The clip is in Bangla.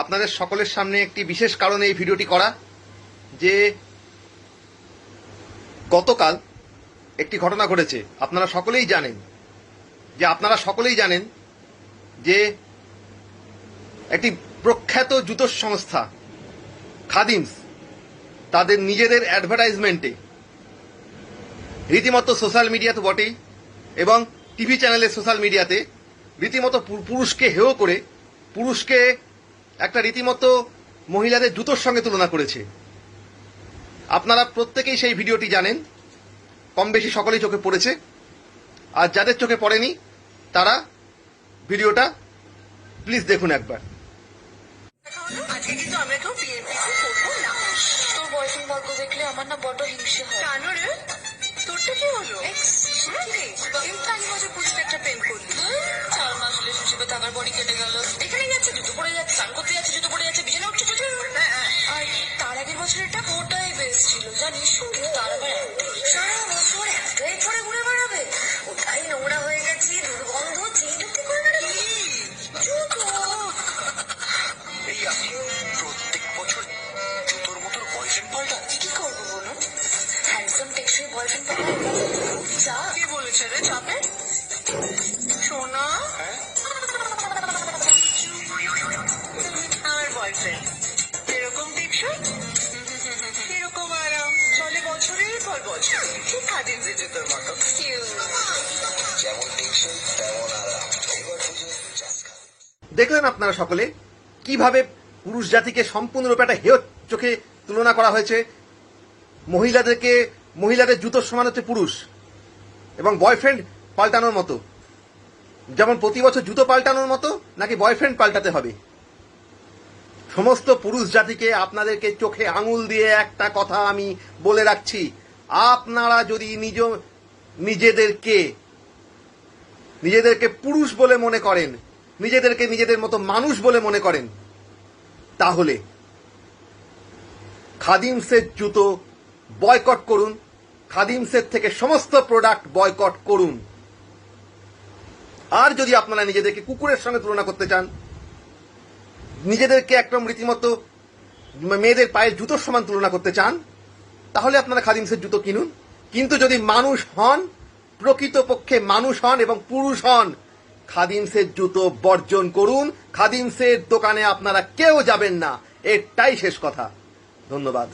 আপনাদের সকলের সামনে একটি বিশেষ কারণে এই ভিডিওটি করা, যে গতকাল একটি ঘটনা ঘটেছে। আপনারা সকলেই জানেন, যে আপনারা সকলেই জানেন যে একটি প্রখ্যাত জুতোর সংস্থা, খাদিমস, তাদের নিজেদের অ্যাডভার্টাইজমেন্টে রীতিমতো সোশ্যাল মিডিয়া তো বটেই এবং টিভি চ্যানেলে সোশ্যাল মিডিয়াতে রীতিমতো পুরুষকে হেয় করে, পুরুষকে একটা রীতিমতো মহিলাদের জুতোর সঙ্গে তুলনা করেছে। আপনারা প্রত্যেকেই সেই ভিডিওটি জানেন। কম বেশি সকলেই চোখে পড়েছে। আর যাদের চোখে পড়েনি তারা ভিডিওটা প্লিজ দেখুন একবার। আজকে কিন্তু আমরা কেউ বিয়ের করব না। তোর বয়ফ্রেন্ড ভাগ্য দেখলে আমার না বড্ড হিংসে হয়। কেন রে? তোরটা কি হলো? পুলিশকে একটা প্রেম করলি। চার মাস রিলেশনশিপে থাকার পরই কেটে গেল। এখানে বছরটা ওটাই বেস্ট ছিল জানিস তার আবার সারা বছর একটাই পরে ঘুরে বেড়াবে। ওটাই নোংরা হয়ে গেছে দুর্গন্ধ চিন্তি করে বেড়াবে এই আমি প্রত্যেক বছর জুতোর মতো বয়ফ্রেন্ড পাল্টা কি করব বলুন? হ্যান্ডসাম টেকসই বয়ফ্রেন্ড চা কি বলেছে রে চাপে? দেখলেন আপনারা সকলে কীভাবে পুরুষ জাতিকে সম্পূর্ণরূপে একটা হেয় চোখে তুলনা করা হয়েছে? মহিলাদেরকে, মহিলাদের জুতোর সমান হচ্ছে পুরুষ এবং বয়ফ্রেন্ড পাল্টানোর মতো। যেমন প্রতি বছর জুতো পাল্টানোর মতো, নাকি বয়ফ্রেন্ড পাল্টাতে হবে? সমস্ত পুরুষ জাতিকে আপনাদেরকে চোখে আঙুল দিয়ে একটা কথা আমি বলে রাখছি। আপনারা যদি নিজ, নিজেদেরকে নিজেদেরকে পুরুষ বলে মনে করেন, নিজেদেরকে নিজেদের মতো মানুষ বলে মনে করেন, তাহলে খাদিমসের জুতো বয়কট করুন খাদিমসের থেকে সমস্ত প্রোডাক্ট বয়কট করুন। আর যদি আপনারা নিজেদেরকে কুকুরের সঙ্গে তুলনা করতে চান, নিজেদেরকে একদম রীতিমতো মেয়েদের পায়ের জুতোর সমান তুলনা করতে চান তাহলে আপনারা খাদিমসের জুতো কিনুন। কিন্তু যদি মানুষ হন, প্রকৃতপক্ষে মানুষ হন এবং পুরুষ হন খাদিমসের জুতো বর্জন করুন। খাদিমসের দোকানে আপনারা কেউ যাবেন না। এটাই শেষ কথা। ধন্যবাদ।